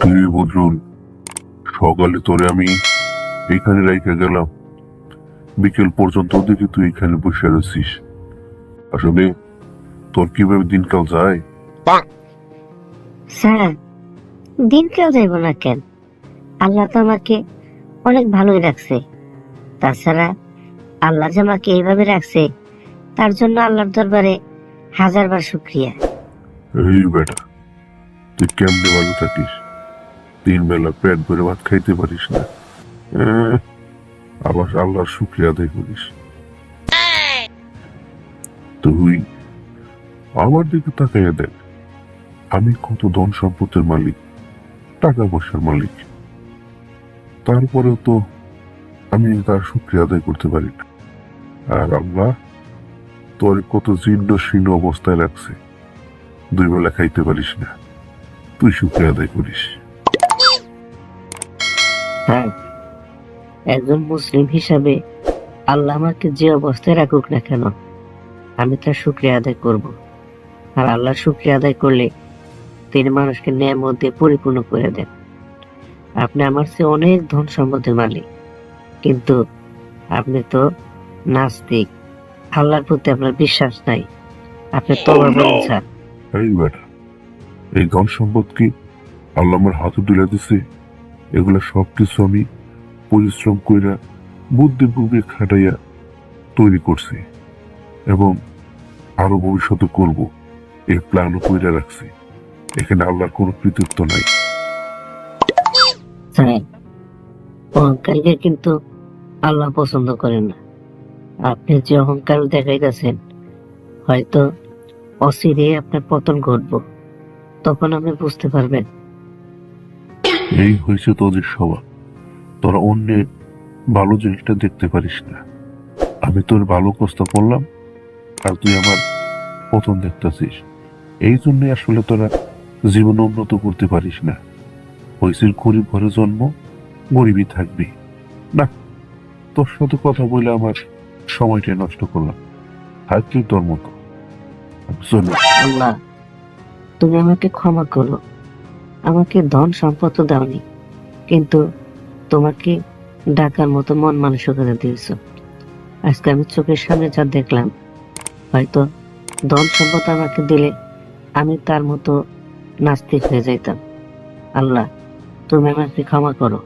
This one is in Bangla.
তুই বদরুল সকালে তোরে আমি এখানে রেখে গেলাম। বিকেল পর্যন্ত দেখি তুই এখানে বসে রয়েছিস আসলে তোর কীভাবে দিনকাল যায়? স্যার দিন কেউ যাইব না কেন? আল্লাহ তো আমাকে অনেক ভালোই রাখছে। তাছাড়া আল্লাহ যে আমাকে এইভাবে রাখছে তার জন্য আল্লাহর দরবারে হাজারবার শুক্রিয়া। এই বেটা তুই কেমনে ভালো থাকিস? তিন বেলা পেট ভরে ভাত খাইতে পারিস না। এহ, আবার আল্লাহর শুক্রিয়া আদায় করিস। তুই আমার দিকে তাকাইয়া দেখ। আমি কত ধন সম্পদের মালিক টাকা পয়সার মালিক। তারপরেও তো আমি তার শুক্রিয়া আদায় করতে পারি না। আর আল্লাহ তোর কত জীর্ণ শীর্ণ অবস্থায় রাখছে। দুই বেলা খাইতে পারিস না। তুই শুক্রিয়া আদায় করিস। হ্যাঁ একজন মুসলিম হিসাবে আল্লাহ আমাকে যে অবস্থায় রাখুক না কেন আমি তার শুক্রিয়া আদায় করব। আর আল্লাহর শুক্রিয়া আদায় করলে তিনি মানুষকে ন্যায় মধ্যে পরিপূর্ণ করে দেন। আপনি আমার চেয়ে অনেক ধন সম্পদের মালিক কিন্তু আপনি তো নাস্তিক। আল্লাহর প্রতি আপনার বিশ্বাস নাই। আপনি তবা বলেন স্যার। এই বেটা এই ধন সম্পদ কি আল্লাহ আমার হাতে তুলে দিছে? এগুলা সব কিছু আমি পরিশ্রম কইরা বুদ্ধি বুদ্ধি খাটাইয়া তৈরি করছি এবং আরও ভবিষ্যতে করব। এই প্ল্যানও কইরা রাখছি। এখানে আল্লাহর কোনো কৃতিত্ব নাই। অহংকারীকে কিন্তু আল্লাহ পছন্দ করেন না। আপনি যে অহংকার দেখাইতেছেন, হয়তো অচিরে আপনার পতন ঘটব। তখন আপনি বুঝতে পারবেন এই হয়েছে তোদের স্বভাব। তোরা অন্যের ভালো জিনিসটা দেখতে পারিস না। আমি তোর ভালো কষ্ট করলাম, আর তুই আমার পতন দেখতেছিস। এই জন্যই আসলে তোরা জীবন উন্নত করতে পারিস না। হয়েছে গরিব ঘরে জন্ম, গরিবই থাকবি। না, তোর সাথে কথা বলে আমার সময়টা নষ্ট করলাম। থাকলি তোর মতো। আল্লাহ তুমি আমাকে ক্ষমা করো। আমাকে ধন সম্পদ দাওনি, কিন্তু তোমাকে ডাকার মতো মন মানসিকতা দিয়েছ। আজকে আমি চোখের সামনে যা দেখলাম, হয়তো ধন সম্পদ আমাকে দিলে আমি তার মতো নাস্তিক হয়ে যাইতাম। আল্লাহ, তুমি আমাকে ক্ষমা করো।